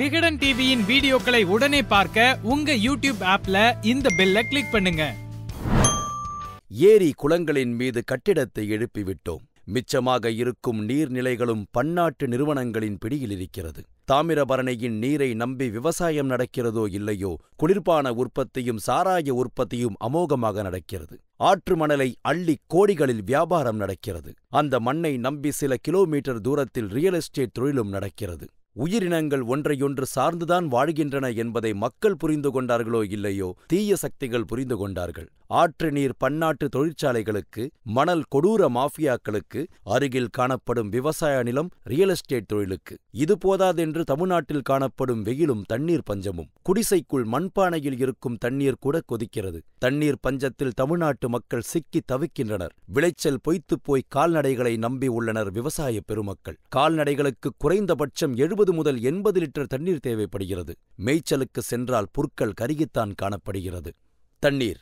விகடன் டிவியின் வீடியோக்களை உடனே பார்க்க உங்க யூடியூப் ஆப்ல இந்த பெல்ல கிளிக் பண்ணுங்க. ஏரி குளங்களின் மீது கட்டிடத்தை எழுப்பிவிட்டோம். மிச்சமாக இருக்கும் நீர்நிலைகளும் பன்னாட்டு நிறுவனங்களின் பிடியில் இருக்கிறது. தாமிரபரணியின் நீரை நம்பி விவசாயம் நடக்கிறதோ இல்லையோ குளிர்பான உற்பத்தியும் சாராய உற்பத்தியும் அமோகமாக நடக்கிறது. ஆற்று மணலை அள்ளி கோடிகளில் வியாபாரம் நடக்கிறது. அந்த மண்ணை நம்பி சில கிலோமீட்டர் தூரத்தில் ரியல் எஸ்டேட் தொழிலும் நடக்கிறது. உயிரினங்கள் ஒன்றையொன்று சார்ந்துதான் வாழ்கின்றன என்பதை மக்கள் புரிந்து கொண்டார்களோ இல்லையோ தீய சக்திகள் புரிந்து கொண்டார்கள். ஆற்று நீர் பன்னாட்டு தொழிற்சாலைகளுக்கு மணல் கொடூர மாஃபியாக்களுக்கு அருகில் காணப்படும் விவசாய நிலம் ரியல் எஸ்டேட் தொழிலுக்கு. இது போதாதென்று தமிழ்நாட்டில் காணப்படும் வெயிலும் தண்ணீர் பஞ்சமும். குடிசைக்குள் மண்பானையில் இருக்கும் தண்ணீர் கூட கொதிக்கிறது. தண்ணீர் பஞ்சத்தில் தமிழ்நாட்டு மக்கள் சிக்கி தவிக்கின்றனர். விளைச்சல் பொய்த்துப் போய் கால்நடைகளை நம்பி உள்ளனர் விவசாய பெருமக்கள். கால்நடைகளுக்கு குறைந்தபட்சம் எழுபது முதல் எண்பது லிட்டர் தண்ணீர் தேவைப்படுகிறது. மேய்ச்சலுக்கு சென்றால் புற்கள் கருகித்தான் காணப்படுகிறது. தண்ணீர்.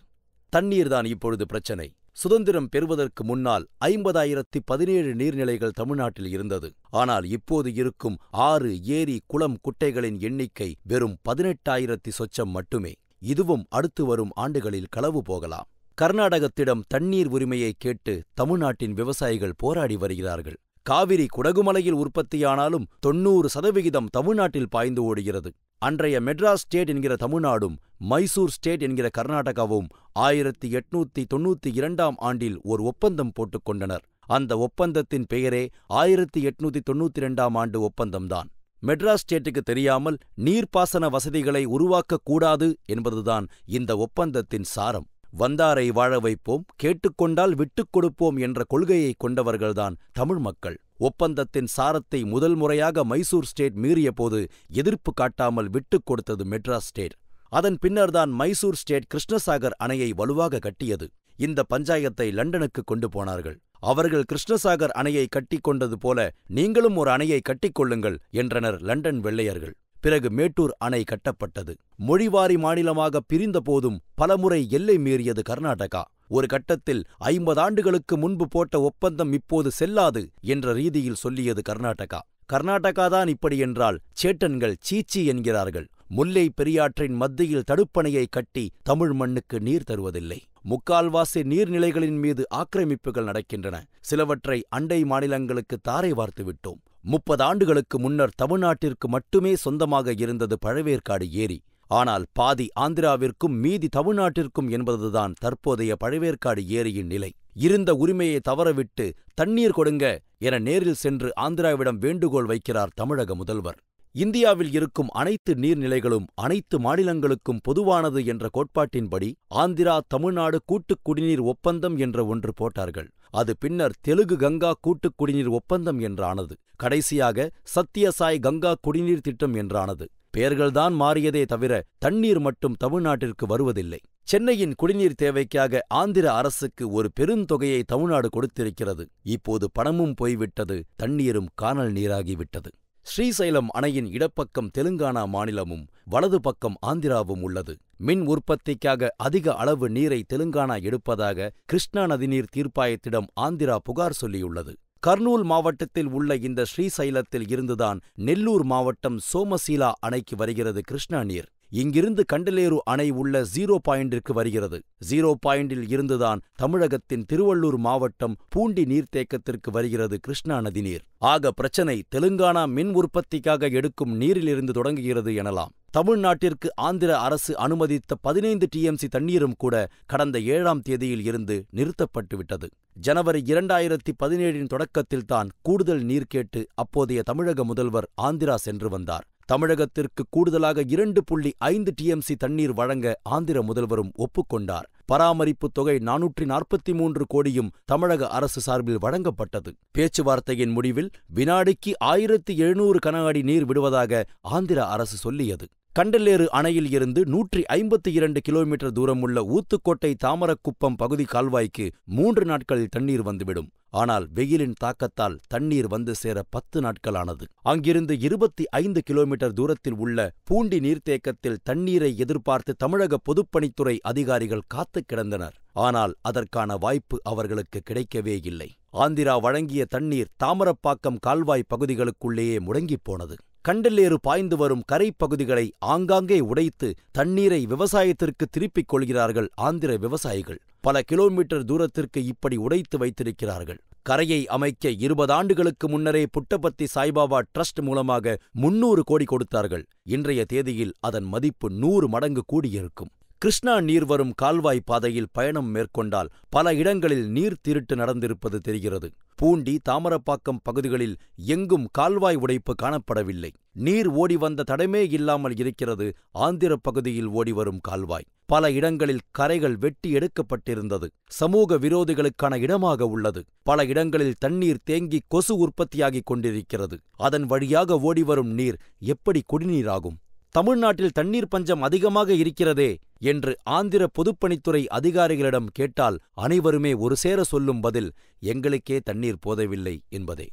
தண்ணீர்தான் இப்பொழுது பிரச்சனை. சுதந்திரம் பெறுவதற்கு முன்னால் ஐம்பதாயிரத்தி பதினேழு நீர்நிலைகள் தமிழ்நாட்டில் இருந்தது. ஆனால் இப்போது இருக்கும் ஆறு ஏரி குளம் குட்டைகளின் எண்ணிக்கை வெறும் பதினெட்டாயிரத்தி சொச்சம் மட்டுமே. இதுவும் அடுத்து வரும் ஆண்டுகளில் களவு போகலாம். கர்நாடகத்திடம் தண்ணீர் உரிமையை கேட்டு தமிழ்நாட்டின் விவசாயிகள் போராடி வருகிறார்கள். காவிரி குடகுமலையில் உற்பத்தியானாலும் தொன்னூறு சதவிகிதம் தமிழ்நாட்டில் பாய்ந்து ஓடுகிறது. அன்றைய மெட்ராஸ் ஸ்டேட் என்கிற தமிழ்நாடும் மைசூர் ஸ்டேட் என்கிற கர்நாடகாவும் ஆயிரத்தி எட்நூத்தி தொண்ணூத்தி இரண்டாம் ஆண்டில் ஒரு ஒப்பந்தம் போட்டுக் கொண்டனர். அந்த ஒப்பந்தத்தின் பெயரே ஆயிரத்தி எட்நூத்தி தொண்ணூத்தி இரண்டாம் ஆண்டு ஒப்பந்தம்தான். மெட்ராஸ் ஸ்டேட்டுக்கு தெரியாமல் நீர்ப்பாசன வசதிகளை உருவாக்கக்கூடாது என்பதுதான் இந்த ஒப்பந்தத்தின் சாரம். வந்தாரை வாழ வைப்போம் கேட்டுக்கொண்டால் விட்டுக் கொடுப்போம் என்ற கொள்கையை கொண்டவர்கள்தான் தமிழ் மக்கள். ஒப்பந்தத்தின் சாரத்தை முதல் முறையாக மைசூர் ஸ்டேட் மீறியபோது எதிர்ப்பு காட்டாமல் விட்டுக் கொடுத்தது மெட்ராஸ் ஸ்டேட். அதன் பின்னர்தான் மைசூர் ஸ்டேட் கிருஷ்ணசாகர் அணையை வலுவாக கட்டியது. இந்த பஞ்சாயத்தை லண்டனுக்கு கொண்டு போனார்கள். அவர்கள் கிருஷ்ணசாகர் அணையை கட்டிக்கொண்டது போல நீங்களும் ஒரு அணையை கட்டிக்கொள்ளுங்கள் என்றனர் லண்டன் வெள்ளையர்கள். பிறகு மேட்டூர் அணை கட்டப்பட்டது. மொழிவாரி மாநிலமாக பிரிந்தபோதும் பலமுறை எல்லை மீறியது கர்நாடகா. ஒரு கட்டத்தில் ஐம்பது ஆண்டுகளுக்கு முன்பு போட்ட ஒப்பந்தம் இப்போது செல்லாது என்ற ரீதியில் சொல்லியது கர்நாடகா. கர்நாடகாதான் இப்படி என்றால் சேட்டன்கள் சீச்சி என்கிறார்கள். முல்லை பெரியாற்றின் மத்தியில் தடுப்பணையை கட்டி தமிழ் மண்ணுக்கு நீர் தருவதில்லை. முக்கால்வாசி நீர்நிலைகளின் மீது ஆக்கிரமிப்புகள் நடக்கின்றன. சிலவற்றை அண்டை மாநிலங்களுக்கு தாரை வார்த்து விட்டோம். முப்பது ஆண்டுகளுக்கு முன்னர் தமிழ்நாட்டிற்கு மட்டுமே சொந்தமாக இருந்தது பழவேற்காடு ஏரி. ஆனால் பாதி ஆந்திராவிற்கும் மீதி தமிழ்நாட்டிற்கும் என்பதுதான் தற்போதைய பழவேற்காடு ஏரியின் நிலை. இருந்த உரிமையை தவறவிட்டு தண்ணீர் கொடுங்க என நேரில் சென்று ஆந்திராவிடம் வேண்டுகோள் வைக்கிறார் தமிழக முதல்வர். இந்தியாவில் இருக்கும் அனைத்து நீர்நிலைகளும் அனைத்து மாநிலங்களுக்கும் பொதுவானது என்ற கோட்பாட்டின்படி ஆந்திரா தமிழ்நாடு கூட்டுக் குடிநீர் ஒப்பந்தம் என்ற ஒன்று போட்டார்கள். அது பின்னர் தெலுங்கு கங்கா கூட்டுக் குடிநீர் ஒப்பந்தம் என்றானது. கடைசியாக சத்தியசாய் கங்கா குடிநீர் திட்டம் என்றானது. பெயர்கள்தான் மாறியதே தவிர தண்ணீர் மட்டும் தமிழ்நாட்டிற்கு வருவதில்லை. சென்னையின் குடிநீர் தேவைக்காக ஆந்திர அரசுக்கு ஒரு பெருந்தொகையை தமிழ்நாடு கொடுத்திருக்கிறது. இப்போது பணமும் போய்விட்டது தண்ணீரும் காணல் நீராகிவிட்டது. ஸ்ரீசைலம் அணையின் இடப்பக்கம் தெலுங்கானா மாநிலமும் வலது பக்கம் ஆந்திராவும் உள்ளது. மின் உற்பத்திக்காக அதிக அளவு நீரை தெலுங்கானா எடுப்பதாக கிருஷ்ணா நதிநீர் தீர்ப்பாயத்திடம் ஆந்திரா புகார் சொல்லியுள்ளது. கர்னூல் மாவட்டத்தில் உள்ள இந்த ஸ்ரீசைலத்தில் இருந்துதான் நெல்லூர் மாவட்டம் சோமசீலா அணைக்கு வருகிறது கிருஷ்ணா நீர். இங்கிருந்து கண்டலேரு அணை உள்ள ஜீரோ பாயிண்டிற்கு வருகிறது. ஜீரோ பாயிண்டில் இருந்துதான் தமிழகத்தின் திருவள்ளூர் மாவட்டம் பூண்டி நீர்த்தேக்கத்திற்கு வருகிறது கிருஷ்ணா நதிநீர். ஆக பிரச்சனை தெலுங்கானா மின் உற்பத்திக்காக எடுக்கும் நீரிலிருந்து தொடங்குகிறது எனலாம். தமிழ்நாட்டிற்கு ஆந்திர அரசு அனுமதித்த பதினைந்து டிஎம்சி தண்ணீரும் கூட கடந்த ஏழாம் தேதியில் இருந்து நிறுத்தப்பட்டுவிட்டது. ஜனவரி இரண்டாயிரத்தி பதினேழின் தொடக்கத்தில்தான் கூடுதல் நீர் கேட்டு அப்போதைய தமிழக முதல்வர் ஆந்திரா சென்று வந்தார். தமிழகத்திற்கு கூடுதலாக இரண்டு புள்ளி ஐந்து டிஎம்சி தண்ணீர் வழங்க ஆந்திர முதல்வரும் ஒப்புக்கொண்டார் பராமரிப்பு தொகை நானூற்றி நாற்பத்தி மூன்று கோடியும் தமிழக அரசு சார்பில் வழங்கப்பட்டது. பேச்சுவார்த்தையின் முடிவில் வினாடிக்கு ஆயிரத்தி எழுநூறு கன அடி நீர் விடுவதாக ஆந்திர அரசு சொல்லியது. கண்டலேறு அணையில் இருந்து நூற்றி ஐம்பத்தி இரண்டு கிலோமீட்டர் தூரமுள்ள ஊத்துக்கோட்டை தாமரக்குப்பம் பகுதி கால்வாய்க்கு மூன்று நாட்களில் தண்ணீர் வந்துவிடும். ஆனால் வெயிலின் தாக்கத்தால் தண்ணீர் வந்து சேர பத்து நாட்களானது. அங்கிருந்து இருபத்தி ஐந்து கிலோமீட்டர் தூரத்தில் உள்ள பூண்டி நீர்த்தேக்கத்தில் தண்ணீரை எதிர்பார்த்து தமிழக பொதுப்பணித்துறை அதிகாரிகள் காத்து கிடந்தனர். ஆனால் அதற்கான வாய்ப்பு அவர்களுக்கு கிடைக்கவே இல்லை. ஆந்திரா வழங்கிய தண்ணீர் தாமரப்பாக்கம் கால்வாய் பகுதிகளுக்குள்ளேயே முடங்கிப் போனது. கண்டலேறு பாய்ந்து வரும் கரைப்பகுதிகளை ஆங்காங்கே உடைத்து தண்ணீரை விவசாயத்திற்கு திருப்பிக் கொள்கிறார்கள் ஆந்திர விவசாயிகள். பல கிலோமீட்டர் தூரத்திற்கு இப்படி உடைத்து வைத்திருக்கிறார்கள். கரையை அமைக்க இருபது ஆண்டுகளுக்கு முன்னரே புட்டபத்தி சாய்பாபா டிரஸ்ட் மூலமாக முன்னூறு கோடி கொடுத்தார்கள். இன்றைய தேதியில் அதன் மதிப்பு நூறு மடங்கு கூடியிருக்கும். கிருஷ்ணா நீர் வரும் கால்வாய் பாதையில் பயணம் மேற்கொண்டால் பல இடங்களில் நீர் திருட்டு நடந்திருப்பது தெரிகிறது. பூண்டி தாமரப்பாக்கம் பகுதிகளில் எங்கும் கால்வாய் உடைப்பு காணப்படவில்லை. நீர் ஓடி வந்த தடமே இல்லாமல் இருக்கிறது ஆந்திர பகுதியில் ஓடிவரும் கால்வாய். பல இடங்களில் கரைகள் வெட்டி எடுக்கப்பட்டிருந்தது. சமூக விரோதிகளுக்கான இடமாக உள்ளது. பல இடங்களில் தண்ணீர் தேங்கி கொசு உற்பத்தியாகிக் கொண்டிருக்கிறது. அதன் வழியாக ஓடிவரும் நீர் எப்படி குடிநீராகும்? தமிழ்நாட்டில் தண்ணீர் பஞ்சம் அதிகமாக இருக்கிறதே என்று ஆந்திர பொதுப்பணித்துறை அதிகாரிகளிடம் கேட்டால் அனைவருமே ஒரு சேர சொல்லும் பதில் எங்களுக்கே தண்ணீர் போதவில்லை என்பதே.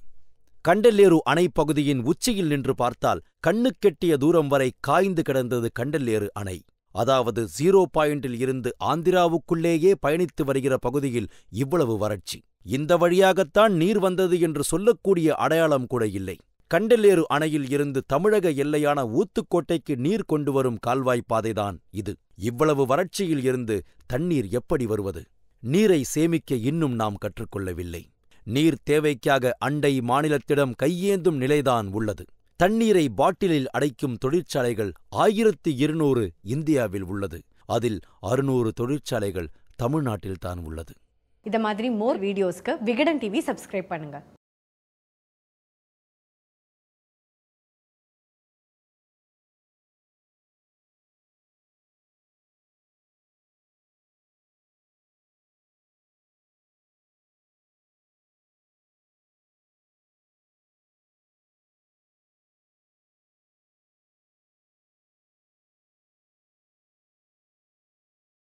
கண்டல்லேரு அணை பகுதியின் உச்சியில் நின்று பார்த்தால் கண்ணுக்கெட்டிய தூரம் வரை காய்ந்து கிடந்தது கண்டல்லேரு அணை. அதாவது ஜீரோ பாயிண்டில் இருந்து ஆந்திராவுக்குள்ளேயே பயணித்து வருகிற பகுதியில் இவ்வளவு வறட்சி. இந்த வழியாகத்தான் நீர் வந்தது என்று சொல்லக்கூடிய அடையாளம் கூட இல்லை. கண்டலேறு அணையில் இருந்து தமிழக எல்லையான ஊத்துக்கோட்டைக்கு நீர் கொண்டு வரும் கால்வாய் பாதைதான் இது. இவ்வளவு வறட்சியில் இருந்து தண்ணீர் எப்படி வருவது? நீரை சேமிக்க இன்னும் நாம் கற்றுக்கொள்ளவில்லை. நீர் தேவைக்காக அண்டை மாநிலத்திடம் கையேந்தும் நிலைதான் உள்ளது. தண்ணீரை பாட்டிலில் அடைக்கும் தொழிற்சாலைகள் ஆயிரத்து இருநூறு இந்தியாவில் உள்ளது. அதில் அறுநூறு தொழிற்சாலைகள் தமிழ்நாட்டில்தான் உள்ளது. இந்த மாதிரி மோர் வீடியோஸ்க்கு விகடன் டிவி சப்ஸ்கிரைப் பண்ணுங்க.